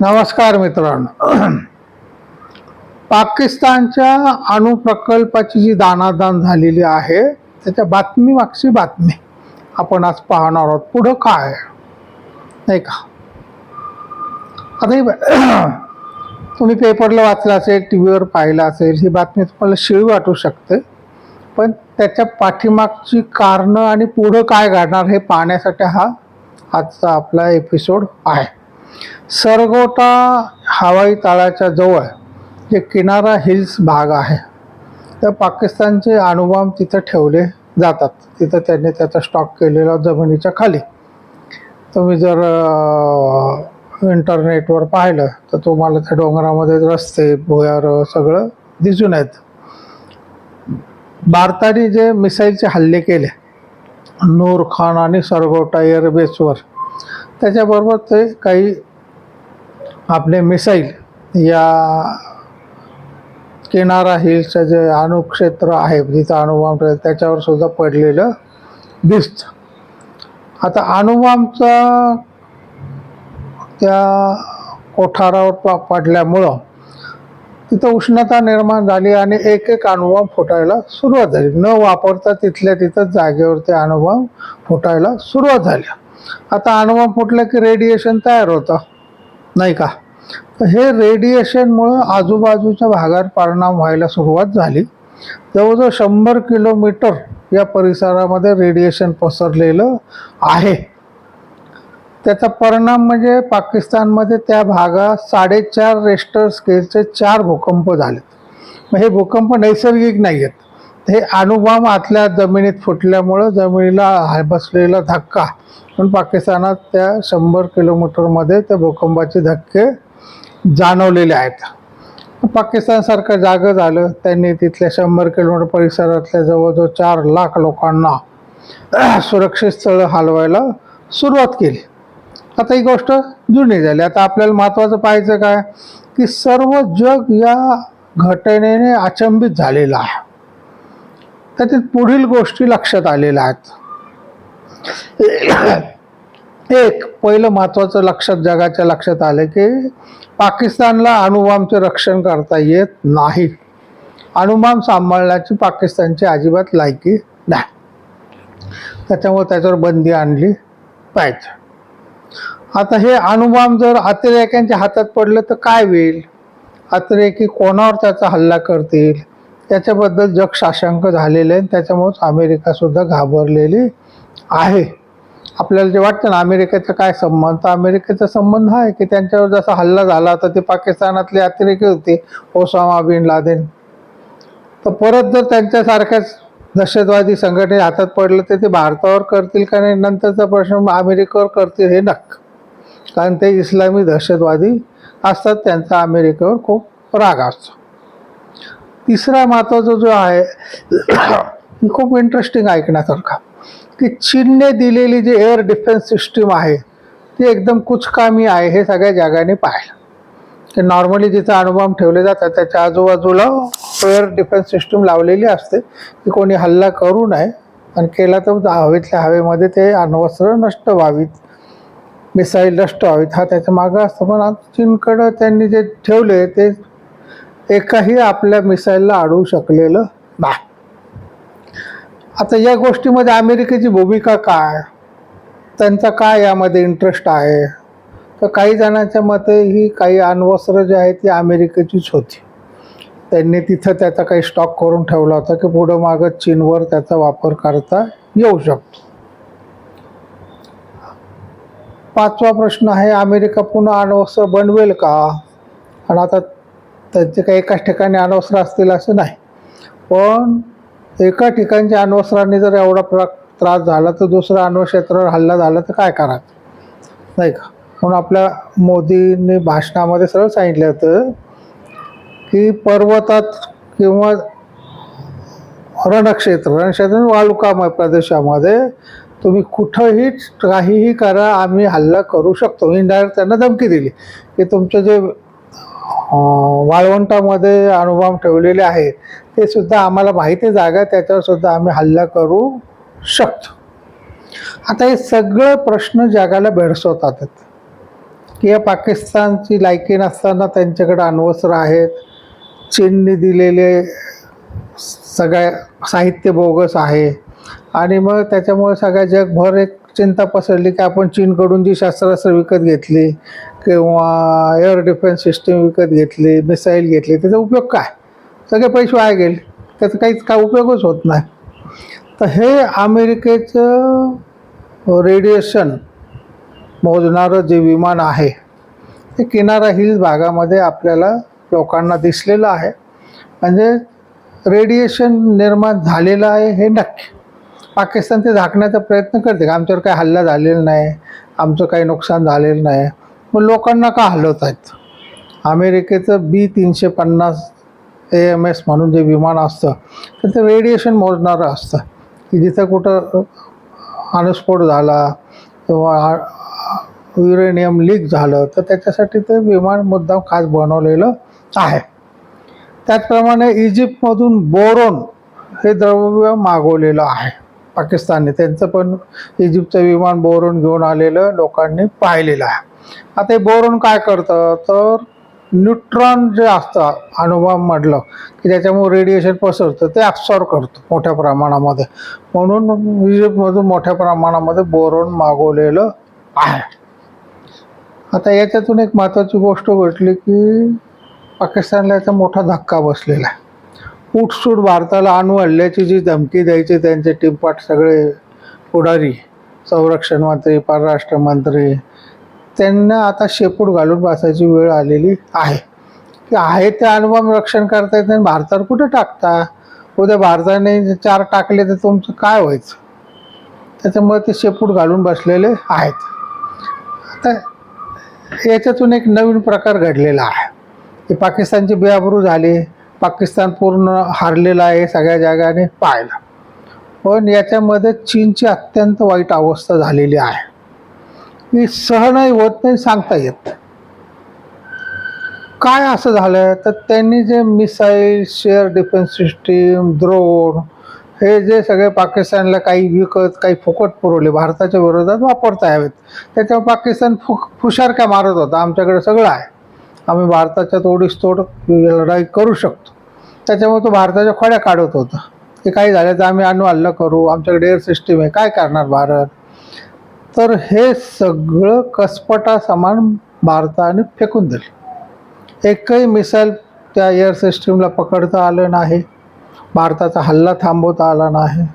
नमस्कार मित्रांनो. पाकिस्तानच्या अणुप्रकल्पाची जी दानादान झालेली आहे त्याच्या बातमी मागची बातमी आपण आज पाहणार आहोत. पुढं काय? नाही का? आता तुम्ही पेपरला वाचलं असेल टी व्हीवर पाहिलं असेल ही बातमी तुम्हाला शिळी वाटू शकते. पण त्याच्या पाठीमागची कारणं आणि पुढं काय घडणार हे पाहण्यासाठी हा आजचा आपला एपिसोड आहे. सरगोटा हवाई तळाच्या जवळ जे किनारा हिल्स भाग आहे तर पाकिस्तानचे अणुबॉम्ब तिथं ठेवले जातात. तिथं त्यांनी त्याचा स्टॉक केलेला जमिनीच्या खाली. तुम्ही जर इंटरनेटवर पाहिलं तर तुम्हाला त्या डोंगरामध्ये रस्ते भुयार सगळं दिसून येत. भारताने जे मिसाईलचे हल्ले केले नूर खान आणि सरगोटा एअरबेसवर त्याच्याबरोबर ते काही आपले मिसाईल या किनारा हिल्सचं जे अणुक्षेत्र आहे जिथं अणुबॉम्ब त्याच्यावर सुद्धा पडलेलं दिसतं. आता अणुबॉम्बचा त्या कोठारावर प- पडल्यामुळं तिथं उष्णता निर्माण झाली आणि एक एक अणुबॉम्ब फुटायला सुरुवात झाली. न वापरता तिथल्या तिथं जागेवर ते अणुबॉम्ब फुटायला सुरुवात झाल्या आता अणुबॉम्ब फुटलं की रेडिएशन तयार होतं. नाही का? तर हे रेडिएशनमुळं आजूबाजूच्या भागात परिणाम व्हायला सुरुवात झाली. जवळजवळ शंभर किलोमीटर या परिसरामध्ये रेडिएशन पसरलेलं आहे. त्याचा परिणाम म्हणजे पाकिस्तानमध्ये त्या भागात साडेचार रेस्टर स्केलचे चार भूकंप झालेत. मग हे भूकंप नैसर्गिक नाही आहेत हे अणुबॉम्ब आतल्या जमिनीत फुटल्यामुळं जमिनीला बसलेला धक्का. पण पाकिस्तानात त्या शंभर किलोमीटरमध्ये त्या भूकंपाचे धक्के जाणवलेले आहेत. पाकिस्तानसारखं जागं झालं त्यांनी तिथल्या शंभर किलोमीटर परिसरातल्या जवळजवळ चार लाख लोकांना सुरक्षित स्थळं हलवायला सुरुवात केली. आता ही गोष्ट जुनी झाली. आता आपल्याला महत्त्वाचं पाहायचं काय? की सर्व जग या घटनेने अचंबित झालेलं आहे. त्याच्यात पुढील गोष्टी लक्षात आलेल्या आहेत. एक पहिलं महत्त्वाचं लक्षात जगाच्या लक्षात आलं की पाकिस्तानला अणुबॉम्बचे रक्षण करता येत नाही. अणुबॉम्ब सांभाळण्याची पाकिस्तानची अजिबात लायकी नाही. त्याच्यामुळे त्याच्यावर बंदी आणली पाहिजे. आता हे अणुबॉम्ब जर अतिरेक्यांच्या हातात पडलं तर काय होईल? अतिरेकी कोणावर त्याचा हल्ला करतील? त्याच्याबद्दल जग साशंक झालेले आहे त्याच्यामुळेच अमेरिकासुद्धा घाबरलेली आहे. आपल्याला जे वाटतं ना अमेरिकेचा काय संबंध? तर अमेरिकेचा संबंध आहे की त्यांच्यावर जसा हल्ला झाला तर ते पाकिस्तानातले अतिरेकी होते ओसामा बिन लादेन. तर परत जर त्यांच्यासारख्याच दहशतवादी संघटने हातात पडलं तर ते भारतावर करतील का नाही? नंतरचा प्रश्न अमेरिकेवर करतील हे नक्क. कारण ते इस्लामी दहशतवादी असतात त्यांचा अमेरिकेवर खूप राग असतो. तिसरा महत्त्वाचा जो आहे खूप इंटरेस्टिंग ऐकण्यासारखा की चीनने दिलेली जी एअर डिफेन्स सिस्टीम आहे ती एकदम कुचकामी आहे हे सगळ्या जगाने पाहिलं. की नॉर्मली जिथे अणुबॉम्ब ठेवले जातात त्याच्या आजूबाजूला एअर डिफेन्स सिस्टीम लावलेली असते की कोणी हल्ला करू नये आणि केला तर हवेतल्या हवेमध्ये ते अण्वस्त्र नष्ट व्हावीत मिसाईल नष्ट व्हावीत हा त्याच्या मागं असतो. पण चीनकडं त्यांनी जे ठेवले ते एकाही आपल्या मिसाईलला अडवू शकलेलं नाही. आता या गोष्टीमध्ये अमेरिकेची भूमिका काय? त्यांचा काय यामध्ये इंटरेस्ट आहे? तर काही जणांच्या मते ही काही अण्वस्त्र जी आहे ती अमेरिकेचीच होती. त्यांनी तिथं त्याचा काही स्टॉक करून ठेवला होता की पुढं मागं चीनवर त्याचा वापर करता येऊ शकतो. पाचवा प्रश्न आहे अमेरिका पुन्हा अण्वस्त्र बनवेल का? आणि आता त्यांचे काही एकाच ठिकाणी अण्वस्त्र असतील असं नाही. पण एका ठिकाणच्या अण्वस्त्राने जर एवढा प्र त्रास झाला तर दुसरं अण्वक्षेत्रावर हल्ला झाला तर काय करायचं नाही का? म्हणून आपल्या मोदींनी भाषणामध्ये सरळ सांगितलं होतं की पर्वतात किंवा रणक्षेत्र रणक्षेत्र म्हणजे वालुकामय प्रदेशामध्ये तुम्ही कुठंही काहीही करा आम्ही हल्ला करू शकतो. इनडायरेक्ट त्यांना धमकी दिली की तुमचं जे वाळवंटामध्ये अणुबॉम्ब ठेवलेले आहे ते सुद्धा आम्हाला माहिती जागा त्याच्यावर सुद्धा आम्ही हल्ला करू शकतो. आता हे सगळे प्रश्न जगाला भेडसवतात. की या पाकिस्तानची लायकी नसताना त्यांच्याकडे अण्वस्त्र आहेत चीनने दिलेले सगळ्या साहित्य बोगस आहे. आणि मग त्याच्यामुळे सगळ्या जगभर एक चिंता पसरली की आपण चीनकडून जी शस्त्रास्त्र विकत घेतली किंवा एअर डिफेन्स सिस्टीम विकत घेतली मिसाईल घेतली त्याचा उपयोग काय? सगळे पैसे वाया गेले. त्याचा काहीच काय उपयोगच होत नाही. तर हे अमेरिकेचं रेडिएशन मोजणारं जे विमान आहे ते किनारा हिल्स भागामध्ये आपल्याला लोकांना दिसलेलं आहे. म्हणजे रेडिएशन निर्माण झालेलं आहे हे नक्की. पाकिस्तान ते झाकण्याचा प्रयत्न करते का? आमच्यावर काही हल्ला झालेला नाही आमचं काही नुकसान झालेलं नाही. मग लोकांना का हलवत आहेत? अमेरिकेचं बी तीनशे पन्नास ए एम एस म्हणून जे विमान असतं तर ते रेडिएशन मोजणारं असतं. की जिथं कुठं अणुस्फोट झाला किंवा युरेनियम लीक झालं तर त्याच्यासाठी ते विमान मुद्दाम खास बनवलेलं आहे. त्याचप्रमाणे इजिप्तमधून बोरोन हे द्रव्य मागवलेलं आहे. पाकिस्तानने त्यांचं पण इजिप्तचं विमान बोरून घेऊन आलेलं लोकांनी पाहिलेलं आहे. आता हे बोरून काय करतं? तर न्यूट्रॉन जे असतं अणुबॉम्बमधलं की त्याच्यामुळे रेडिएशन पसरतं ते ॲब्सॉर्व करतं मोठ्या प्रमाणामध्ये. म्हणून इजिप्तमधून मोठ्या प्रमाणामध्ये बोरोन मागवलेलं आहे. आता याच्यातून एक महत्त्वाची गोष्ट घडली की पाकिस्तानला याचा मोठा धक्का बसलेला आहे. उठसूट भारताला आणू हल्ल्याची जी धमकी द्यायची त्यांचे टिमपाट सगळे पुढारी संरक्षण मंत्री परराष्ट्र मंत्री त्यांना आता शेपूट घालून बसायची वेळ आलेली आहे. की आहे ते अणुबॉम्ब रक्षण करता येत नाही भारतावर कुठे टाकता? उद्या भारताने चार टाकले तर तुमचं काय व्हायचं? त्याच्यामुळे ते शेपूट घालून बसलेले आहेत. आता याच्यातून एक नवीन प्रकार घडलेला आहे. की पाकिस्तानची बेआबरू झाली पाकिस्तान पूर्ण हारलेला आहे सगळ्या जागाने पाहायला. पण याच्यामध्ये चीनची अत्यंत वाईट अवस्था झालेली आहे. ही सहनही होत नाही सांगता येत काय असं झालं तर त्यांनी जे missile share defence system drone हे जे सगळे पाकिस्तानला काही विकत काही फुकट पुरवले भारताच्या विरोधात वापरता यावेत. त्याच्यावर पाकिस्तान फु फुशार काय मारत होता? आमच्याकडे सगळं आहे. आम्ही भारताच्या तोडीस तोड लढाई करू शकतो. त्याच्यामुळे तो भारताच्या खोड्या काढत होता. की काही झालं तर आम्ही अणू हल्ला करू आमच्याकडे एअर सिस्टीम आहे काय करणार भारत? तर हे सगळं कसपटा सामान भारताने फेकून दिलं. एकही मिसाईल त्या एअर सिस्टीमला पकडता आलं नाही. भारताचा हल्ला थांबवता आला नाही.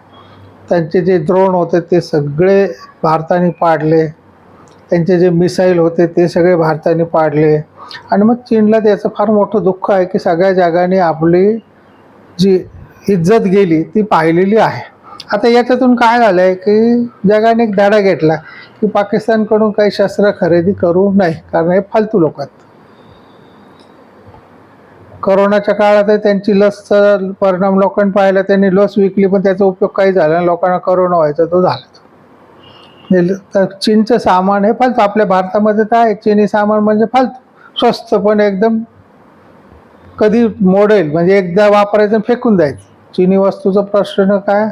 त्यांचे जे द्रोण होते ते सगळे भारताने पाडले. त्यांचे जे मिसाईल होते ते सगळे भारताने पाडले. आणि मग चीनला त्याचं फार मोठं दुःख आहे की सगळ्या जगाने आपली जी इज्जत गेली ती पाहिलेली आहे. आता याच्यातून काय झालं आहे की जगाने एक धडा घेतला की पाकिस्तानकडून काही शस्त्र खरेदी करू नये कारण हे फालतू लोक आहेत. करोनाच्या काळात त्यांची लसचा परिणाम लोकांनी पाहिला त्यांनी लस विकली पण त्याचा उपयोग काही झाला नाही. लोकांना करोना व्हायचा तो झाला हे चीनचं सामान हे फालतू. आपल्या भारतामध्ये तर आहे. चीनी सामान म्हणजे फालतू. स्वस्त पण एकदम कधी मोडेल. म्हणजे एकदा वापरायचं आणि फेकून द्यायचं. चिनी वस्तूचा प्रश्न काय?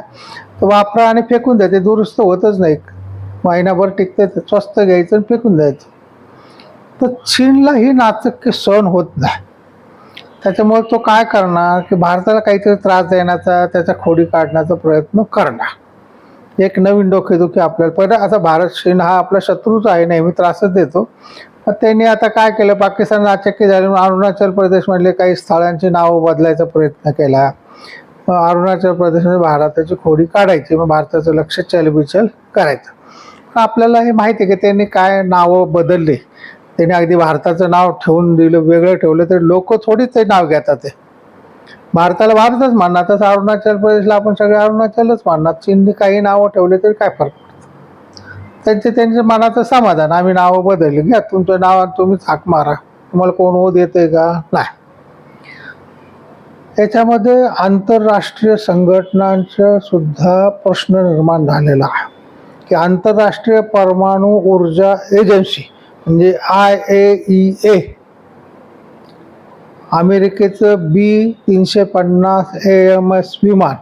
तर वापरा आणि फेकून द्या. ते दुरुस्त होतच नाही. महिनाभर टिकते स्वस्त घ्यायचं आणि फेकून द्यायचं. तर चीनला ही नाचक्य सहन होत नाही. त्याच्यामुळे तो काय करणार? की भारताला काहीतरी त्रास देण्याचा त्याचा खोडी काढण्याचा प्रयत्न करणार. एक नवीन डोकेदुखी आपल्याला. पहिलं आता भारत चीन हा आपला शत्रूच आहे नेहमी त्रासच देतो. त्यांनी आता काय केलं? पाकिस्तान नाचक्य झाले म्हणून अरुणाचल प्रदेशमधले काही स्थळांची नावं बदलायचा प्रयत्न केला. मग अरुणाचल प्रदेशमध्ये भारताची खोडी काढायची मग भारताचं लक्ष चलबिचल करायचं. आपल्याला हे माहिती आहे की त्यांनी काय नावं बदलली. त्यांनी अगदी भारताचं नाव ठेवून दिलं वेगळं ठेवलं तर लोक थोडीच ते नाव घेतात ते. भारताला भारतच मानणार. तसं अरुणाचल प्रदेशला आपण सगळे अरुणाचलच मानणार. चीनने काही नावं ठेवले तरी काय फरक त्यांचे त्यांच्या मनाचं समाधान. आम्ही नावं बदलली. घ्या तुमचं नाव तुम्ही थाक मारा. तुम्हाला कोण ओ येते का? नाही. याच्यामध्ये आंतरराष्ट्रीय संघटनांचा सुद्धा प्रश्न निर्माण झालेला आहे. की आंतरराष्ट्रीय परमाणू ऊर्जा एजन्सी म्हणजे आय ए ई ए अमेरिकेचं बी तीनशे पन्नास ए एम एस विमान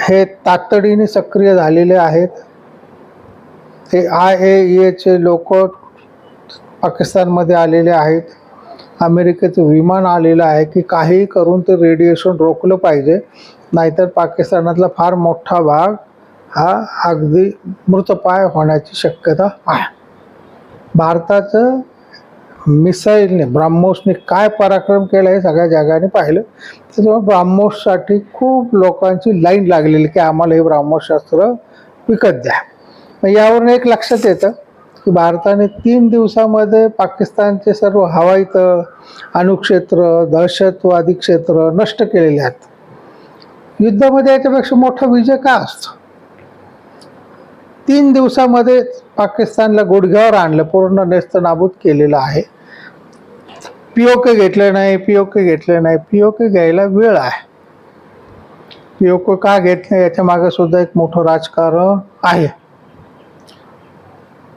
हे तातडीने सक्रिय झालेले आहेत. ते आय ए एचे लोक पाकिस्तानमध्ये आलेले आहेत. अमेरिकेचं विमान आलेलं आहे की काहीही करून ते रेडिएशन रोखलं पाहिजे. नाहीतर पाकिस्तानातला फार मोठा भाग हा अगदी मृतपाय होण्याची शक्यता आहे. भारताचं मिसाईलने ब्राह्मोसने काय पराक्रम केला हे सगळ्या जगाने पाहिलं. त्याच्यामुळे ब्राह्मोससाठी खूप लोकांची लाईन लागलेली की आम्हाला हे ब्राह्मोसशास्त्र विकत द्या. मग यावरून एक लक्षात येतं की भारताने तीन दिवसामध्ये पाकिस्तानचे सर्व हवाई तळ अणुक्षेत्र दहशतवादी क्षेत्र नष्ट केलेले आहेत. युद्धामध्ये याच्यापेक्षा मोठा विजय का असतो? तीन दिवसामध्ये पाकिस्तानला गुडघ्यावर आणलं पूर्ण नेस्त नाबूद केलेलं आहे. पीओके घेतले नाही पीओके घेतले नाही पीओके घ्यायला वेळ आहे. पीओके का घेत नाही याच्या मागे सुद्धा एक मोठं राजकारण आहे.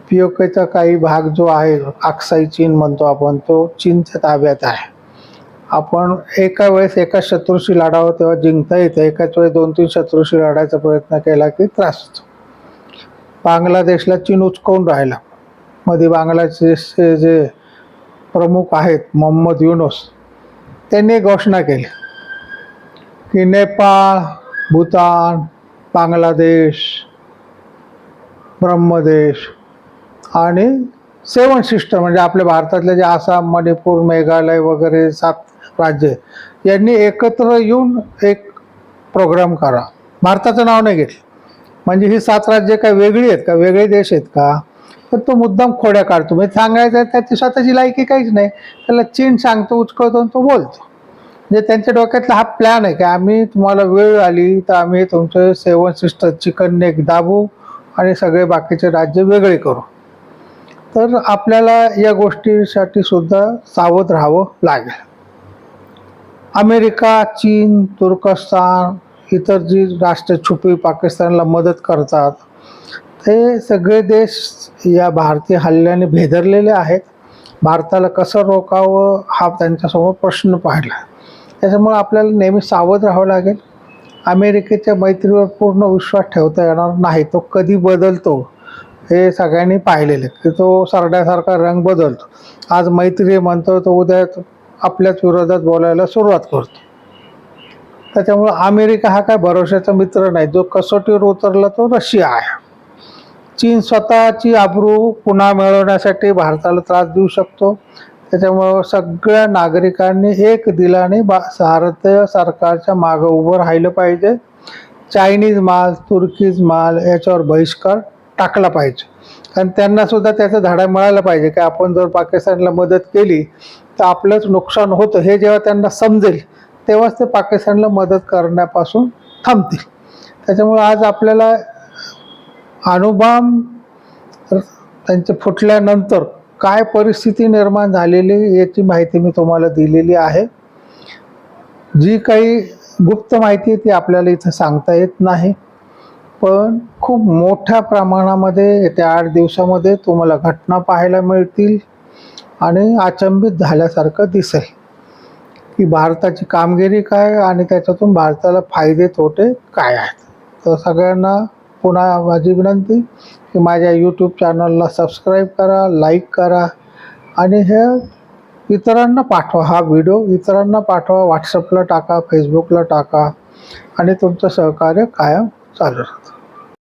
पीओकेचा काही भाग जो आहे आक्साई चीन म्हणतो आपण तो चीनच्या ताब्यात आहे. आपण एका वेळेस एका शत्रूशी लढावं तेव्हा जिंकता येतं. एकाच वेळेस दोन तीन शत्रूशी लढायचा प्रयत्न केला की त्रास होतो. बांगलादेशला चीन उचकवून राहिला. मध्ये बांगलादेशचे जे प्रमुख आहेत मोहम्मद युनोस त्यांनी घोषणा केली की नेपाळ भूतान बांगलादेश ब्रह्मदेश आणि सेवन सिस्टर म्हणजे आपल्या भारतातले जे आसाम मणिपूर मेघालय वगैरे सात राज्य यांनी एकत्र येऊन एक प्रोग्राम करा. भारताचं नाव नाही घेतलं. म्हणजे ही सात राज्य काय वेगळी आहेत का? वेगळे देश आहेत का? तर तो मुद्दाम खोड्या काढतो. म्हणजे सांगायचं आहे त्याची स्वतःची लायकी काहीच नाही. त्याला चीन सांगतो उचकवतो आणि तो बोलतो. म्हणजे त्यांच्या डोक्यातला हा प्लॅन आहे की आम्ही तुम्हाला वेळ आली तर आम्ही तुमचं सेवन सिस्टर चिकन नेक दाबू आणि सगळे बाकीचे राज्य वेगळे करू. तर आपल्याला या गोष्टीसाठी सुद्धा सावध राहावं लागेल. अमेरिका चीन तुर्कस्तान इतर जी राष्ट्र छुपी पाकिस्तानला मदत करतात ते सगळे देश या भारतीय हल्ल्याने भेदरलेले आहेत. भारताला कसं रोखावं हा त्यांच्यासमोर प्रश्न पाहिला त्याच्यामुळे आपल्याला नेहमी सावध राहावं लागेल. अमेरिकेच्या मैत्रीवर पूर्ण विश्वास ठेवता येणार नाही. तो कधी बदलतो हे सगळ्यांनी पाहिलेलं की तो सरड्यासारखा रंग बदलतो. आज मैत्री म्हणतो तो उद्या आपल्याच विरोधात बोलायला सुरुवात करतो. त्याच्यामुळं अमेरिका हा काय भरोशाचा मित्र नाही. जो कसोटीवर उतरला तो रशिया आहे. चीन स्वतःची आबरू पुन्हा मिळवण्यासाठी भारताला त्रास देऊ शकतो. त्याच्यामुळं सगळ्या नागरिकांनी एक दिलाने बा भारतीय सरकारच्या मागं उभं राहिलं पाहिजे. चायनीज माल तुर्कीज माल याच्यावर बहिष्कार टाकला पाहिजे. कारण त्यांनासुद्धा त्याचा धडा मिळाला पाहिजे. की आपण जर पाकिस्तानला मदत केली तर आपलंच नुकसान होतं. हे जेव्हा त्यांना समजेल तेव्हाच ते पाकिस्तानला मदत करण्यापासून थांबतील. त्याच्यामुळे आज आपल्याला अणुबाम त्यांचे फुटल्यानंतर काय परिस्थिती निर्माण झालेली याची माहिती मी तुम्हाला दिलेली आहे. जी काही गुप्त माहिती आहे ती आपल्याला इथं सांगता येत नाही. पण खूप मोठ्या प्रमाणामध्ये येत्या आठ दिवसामध्ये तुम्हाला घटना पाहायला मिळतील आणि अचंबित झाल्यासारखं दिसेल. की भारताची कामगिरी काय आणि त्याच्यातून भारताला फायदे तोटे काय आहेत? तर सगळ्यांना पुन्हा माझी विनंती की माझ्या यूट्यूब चॅनलला सबस्क्राईब करा लाईक करा आणि हे इतरांना पाठवा हा व्हिडिओ इतरांना पाठवा व्हॉट्सअपला टाका फेसबुकला टाका आणि तुमचं सहकार्य कायम चालू राहतं.